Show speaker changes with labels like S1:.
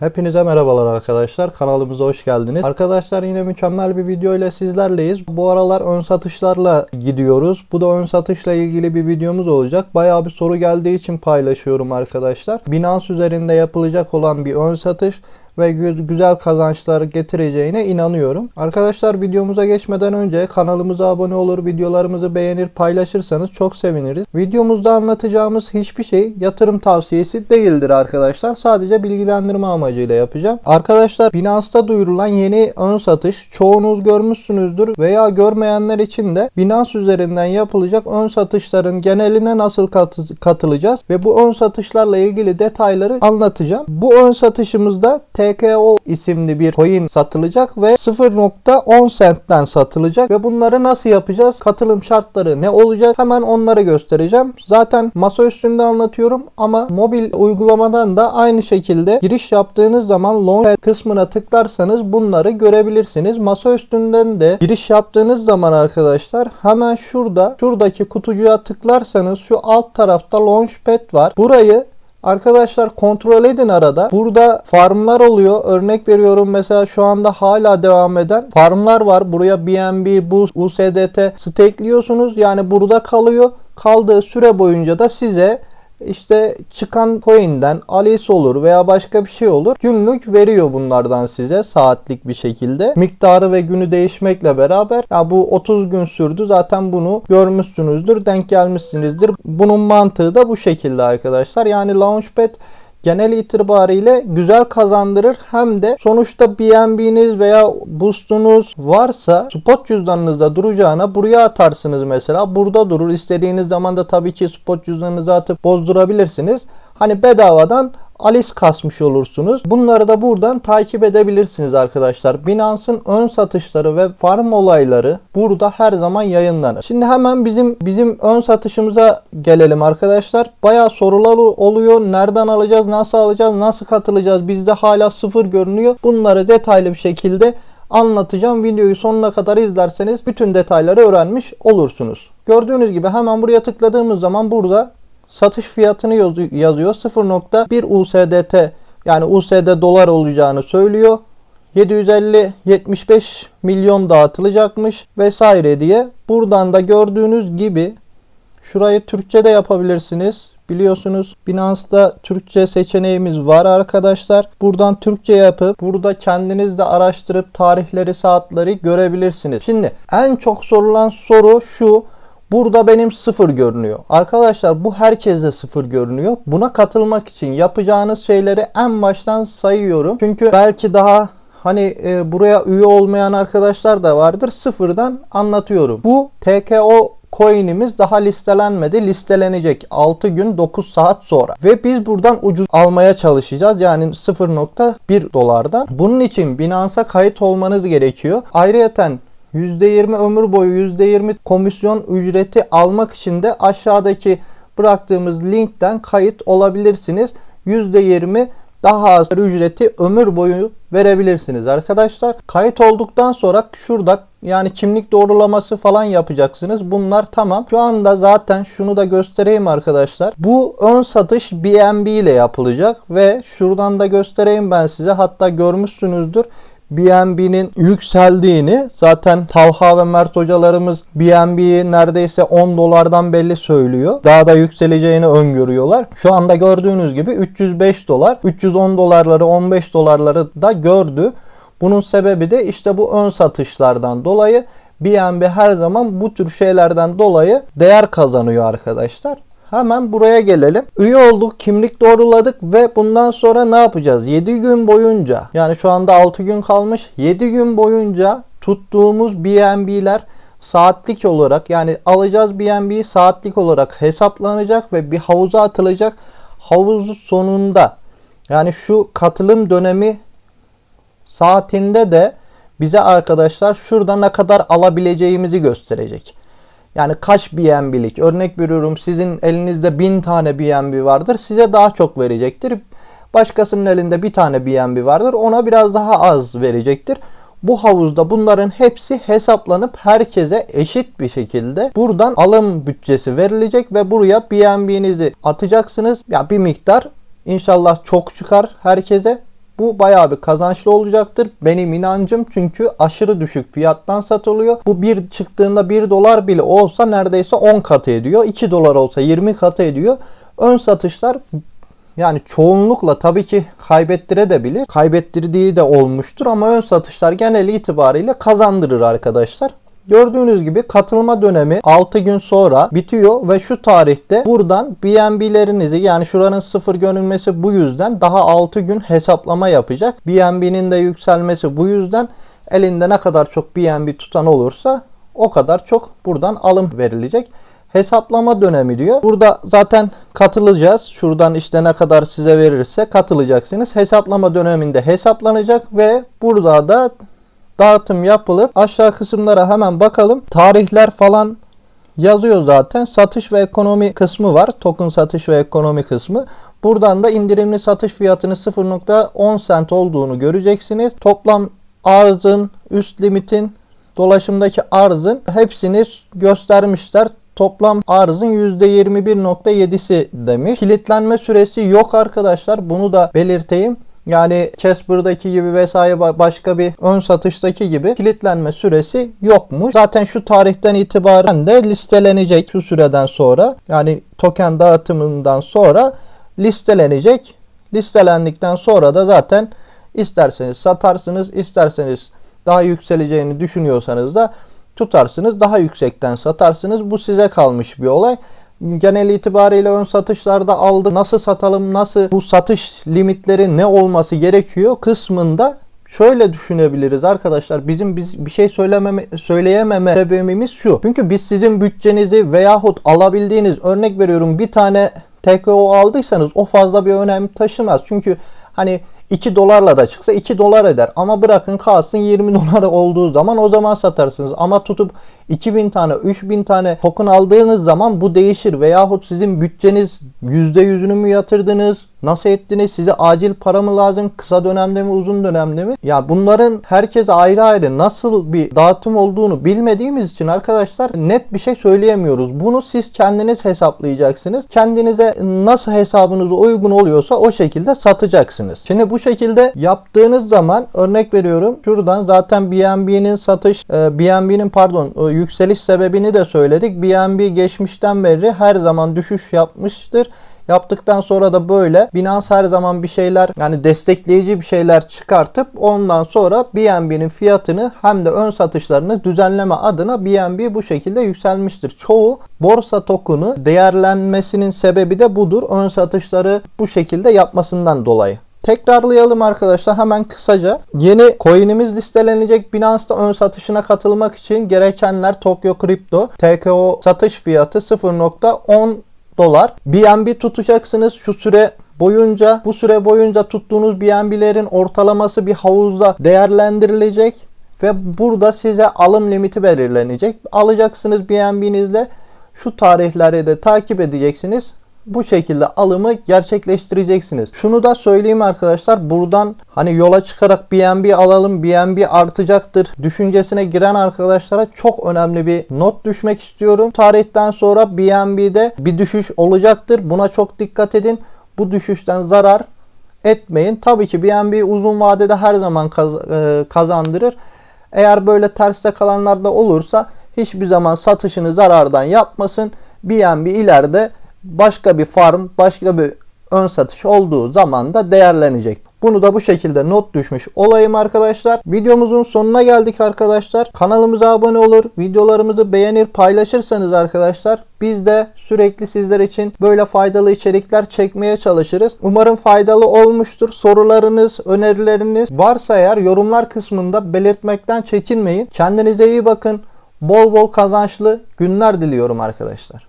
S1: Hepinize merhabalar arkadaşlar. Kanalımıza hoş geldiniz. Arkadaşlar yine mükemmel bir video ile sizlerleyiz. Bu aralar ön satışlarla gidiyoruz. Bu da ön satışla ilgili bir videomuz olacak. Bayağı bir soru geldiği için paylaşıyorum arkadaşlar. Binance üzerinde yapılacak olan bir ön satış ve gü- güzel kazançlar getireceğine inanıyorum. Arkadaşlar videomuza geçmeden önce kanalımıza abone olur, videolarımızı beğenir, paylaşırsanız çok seviniriz. Videomuzda anlatacağımız hiçbir şey yatırım tavsiyesi değildir arkadaşlar. Sadece bilgilendirme amacıyla yapacağım. Arkadaşlar Binance'ta duyurulan yeni ön satış çoğunuz görmüşsünüzdür veya görmeyenler için de Binance üzerinden yapılacak ön satışların geneline nasıl katı- katılacağız ve bu ön satışlarla ilgili detayları anlatacağım. Bu ön satışımızda TKO isimli bir coin satılacak ve 0.10 centten satılacak ve bunları nasıl yapacağız? Katılım şartları ne olacak? Hemen onları göstereceğim. Zaten masa üstünde anlatıyorum ama mobil uygulamadan da aynı şekilde giriş yaptığınız zaman launchpad kısmına tıklarsanız bunları görebilirsiniz. Masa üstünden de giriş yaptığınız zaman arkadaşlar hemen şurada şuradaki kutucuğa tıklarsanız şu alt tarafta launchpad var. Burayı Arkadaşlar kontrol edin arada. Burada farmlar oluyor. Örnek veriyorum mesela şu anda hala devam eden farmlar var. Buraya BNB, Boost, USDT stakeliyorsunuz. Yani burada kalıyor. Kaldığı süre boyunca da size işte çıkan coin'den Alice olur veya başka bir şey olur. Günlük veriyor bunlardan size saatlik bir şekilde. Miktarı ve günü değişmekle beraber ya bu 30 gün sürdü. Zaten bunu görmüşsünüzdür, denk gelmişsinizdir. Bunun mantığı da bu şekilde arkadaşlar. Yani Launchpad genel itibariyle güzel kazandırır hem de sonuçta BNB'niz veya boostunuz varsa spot cüzdanınızda duracağına buraya atarsınız mesela. Burada durur. İstediğiniz zaman da tabii ki spot cüzdanınızı atıp bozdurabilirsiniz. Hani bedavadan Alice kasmış olursunuz. Bunları da buradan takip edebilirsiniz arkadaşlar. Binance'ın ön satışları ve farm olayları burada her zaman yayınlanır. Şimdi hemen bizim bizim ön satışımıza gelelim arkadaşlar. Bayağı sorular oluyor. Nereden alacağız? Nasıl alacağız? Nasıl katılacağız? Bizde hala sıfır görünüyor. Bunları detaylı bir şekilde anlatacağım. Videoyu sonuna kadar izlerseniz bütün detayları öğrenmiş olursunuz. Gördüğünüz gibi hemen buraya tıkladığımız zaman burada satış fiyatını yaz- yazıyor. 0.1 USDT yani USD dolar olacağını söylüyor. 750-75 milyon dağıtılacakmış vesaire diye. Buradan da gördüğünüz gibi şurayı Türkçe de yapabilirsiniz. Biliyorsunuz Binance'da Türkçe seçeneğimiz var arkadaşlar. Buradan Türkçe yapıp burada kendiniz de araştırıp tarihleri saatleri görebilirsiniz. Şimdi en çok sorulan soru şu. Burada benim sıfır görünüyor. Arkadaşlar bu herkeste sıfır görünüyor. Buna katılmak için yapacağınız şeyleri en baştan sayıyorum. Çünkü belki daha hani e, buraya üye olmayan arkadaşlar da vardır. Sıfırdan anlatıyorum. Bu TKO coin'imiz daha listelenmedi. Listelenecek 6 gün 9 saat sonra. Ve biz buradan ucuz almaya çalışacağız. Yani 0.1 dolardan. Bunun için Binance'a kayıt olmanız gerekiyor. Ayrıyeten %20 ömür boyu %20 komisyon ücreti almak için de aşağıdaki bıraktığımız linkten kayıt olabilirsiniz. %20 daha az ücreti ömür boyu verebilirsiniz arkadaşlar. Kayıt olduktan sonra şurada yani kimlik doğrulaması falan yapacaksınız. Bunlar tamam. Şu anda zaten şunu da göstereyim arkadaşlar. Bu ön satış BNB ile yapılacak ve şuradan da göstereyim ben size. Hatta görmüşsünüzdür. BNB'nin yükseldiğini zaten Talha ve Mert hocalarımız BNB'yi neredeyse 10 dolardan belli söylüyor. Daha da yükseleceğini öngörüyorlar. Şu anda gördüğünüz gibi 305 dolar, 310 dolarları, 15 dolarları da gördü. Bunun sebebi de işte bu ön satışlardan dolayı BNB her zaman bu tür şeylerden dolayı değer kazanıyor arkadaşlar. Hemen buraya gelelim. Üye olduk, kimlik doğruladık ve bundan sonra ne yapacağız? 7 gün boyunca yani şu anda 6 gün kalmış. 7 gün boyunca tuttuğumuz BNB'ler saatlik olarak yani alacağız BNB'yi saatlik olarak hesaplanacak ve bir havuza atılacak. Havuz sonunda yani şu katılım dönemi saatinde de bize arkadaşlar şurada ne kadar alabileceğimizi gösterecek. Yani kaç BNB'lik örnek veriyorum sizin elinizde 1000 tane BNB vardır size daha çok verecektir. Başkasının elinde bir tane BNB vardır ona biraz daha az verecektir. Bu havuzda bunların hepsi hesaplanıp herkese eşit bir şekilde buradan alım bütçesi verilecek ve buraya BNB'nizi atacaksınız. Ya bir miktar inşallah çok çıkar herkese Bu bayağı bir kazançlı olacaktır. Benim inancım çünkü aşırı düşük fiyattan satılıyor. Bu bir çıktığında 1 dolar bile olsa neredeyse 10 katı ediyor. 2 dolar olsa 20 katı ediyor. Ön satışlar yani çoğunlukla tabii ki kaybettirebilir. Kaybettirdiği de olmuştur ama ön satışlar genel itibariyle kazandırır arkadaşlar. Gördüğünüz gibi katılma dönemi 6 gün sonra bitiyor ve şu tarihte buradan BNB'lerinizi yani şuranın sıfır görünmesi bu yüzden daha 6 gün hesaplama yapacak. BNB'nin de yükselmesi bu yüzden elinde ne kadar çok BNB tutan olursa o kadar çok buradan alım verilecek hesaplama dönemi diyor. Burada zaten katılacağız. Şuradan işte ne kadar size verirse katılacaksınız. Hesaplama döneminde hesaplanacak ve burada da dağıtım yapılıp aşağı kısımlara hemen bakalım. Tarihler falan yazıyor zaten. Satış ve ekonomi kısmı var. Token satış ve ekonomi kısmı. Buradan da indirimli satış fiyatının 0.10 cent olduğunu göreceksiniz. Toplam arzın, üst limitin, dolaşımdaki arzın hepsini göstermişler. Toplam arzın %21.7'si demiş. Kilitlenme süresi yok arkadaşlar. Bunu da belirteyim. Yani Casper'daki gibi vesaire başka bir ön satıştaki gibi kilitlenme süresi yokmuş. Zaten şu tarihten itibaren de listelenecek şu süreden sonra. Yani token dağıtımından sonra listelenecek. Listelendikten sonra da zaten isterseniz satarsınız, isterseniz daha yükseleceğini düşünüyorsanız da tutarsınız. Daha yüksekten satarsınız. Bu size kalmış bir olay. Genel itibariyle ön satışlarda aldı. Nasıl satalım, nasıl bu satış limitleri ne olması gerekiyor kısmında şöyle düşünebiliriz arkadaşlar. Bizim biz bir şey söylememe, söyleyememe sebebimiz şu. Çünkü biz sizin bütçenizi veyahut alabildiğiniz örnek veriyorum bir tane TKO aldıysanız o fazla bir önem taşımaz. Çünkü hani 2 dolarla da çıksa 2 dolar eder. Ama bırakın kalsın 20 dolar olduğu zaman o zaman satarsınız. Ama tutup 2000 tane 3000 tane token aldığınız zaman bu değişir. Veyahut sizin bütçeniz %100'ünü mü yatırdınız? Nasıl ettiniz? Size acil para mı lazım? Kısa dönemde mi uzun dönemde mi? Ya bunların herkese ayrı ayrı nasıl bir dağıtım olduğunu bilmediğimiz için arkadaşlar net bir şey söyleyemiyoruz. Bunu siz kendiniz hesaplayacaksınız. Kendinize nasıl hesabınıza uygun oluyorsa o şekilde satacaksınız. Şimdi bu şekilde yaptığınız zaman örnek veriyorum. Şuradan zaten BNB'nin satış e, BNB'nin pardon e, yükseliş sebebini de söyledik. BNB geçmişten beri her zaman düşüş yapmıştır. Yaptıktan sonra da böyle Binance her zaman bir şeyler yani destekleyici bir şeyler çıkartıp ondan sonra BNB'nin fiyatını hem de ön satışlarını düzenleme adına BNB bu şekilde yükselmiştir. Çoğu borsa tokunu değerlenmesinin sebebi de budur. Ön satışları bu şekilde yapmasından dolayı. Tekrarlayalım arkadaşlar hemen kısaca. Yeni coin'imiz listelenecek. Binance'da ön satışına katılmak için gerekenler Tokyo Crypto TKO satış fiyatı 0.10 dolar. BNB tutacaksınız şu süre boyunca. Bu süre boyunca tuttuğunuz BNB'lerin ortalaması bir havuzda değerlendirilecek ve burada size alım limiti belirlenecek. Alacaksınız BNB'nizle şu tarihleri de takip edeceksiniz bu şekilde alımı gerçekleştireceksiniz. Şunu da söyleyeyim arkadaşlar. Buradan hani yola çıkarak BNB alalım, BNB artacaktır düşüncesine giren arkadaşlara çok önemli bir not düşmek istiyorum. Tarihten sonra BNB'de bir düşüş olacaktır. Buna çok dikkat edin. Bu düşüşten zarar etmeyin. Tabii ki BNB uzun vadede her zaman e, kazandırır. Eğer böyle terste kalanlar da olursa hiçbir zaman satışını zarardan yapmasın. BNB ileride başka bir farm, başka bir ön satış olduğu zaman da değerlenecek. Bunu da bu şekilde not düşmüş olayım arkadaşlar. Videomuzun sonuna geldik arkadaşlar. Kanalımıza abone olur, videolarımızı beğenir, paylaşırsanız arkadaşlar biz de sürekli sizler için böyle faydalı içerikler çekmeye çalışırız. Umarım faydalı olmuştur. Sorularınız, önerileriniz varsa eğer yorumlar kısmında belirtmekten çekinmeyin. Kendinize iyi bakın. Bol bol kazançlı günler diliyorum arkadaşlar.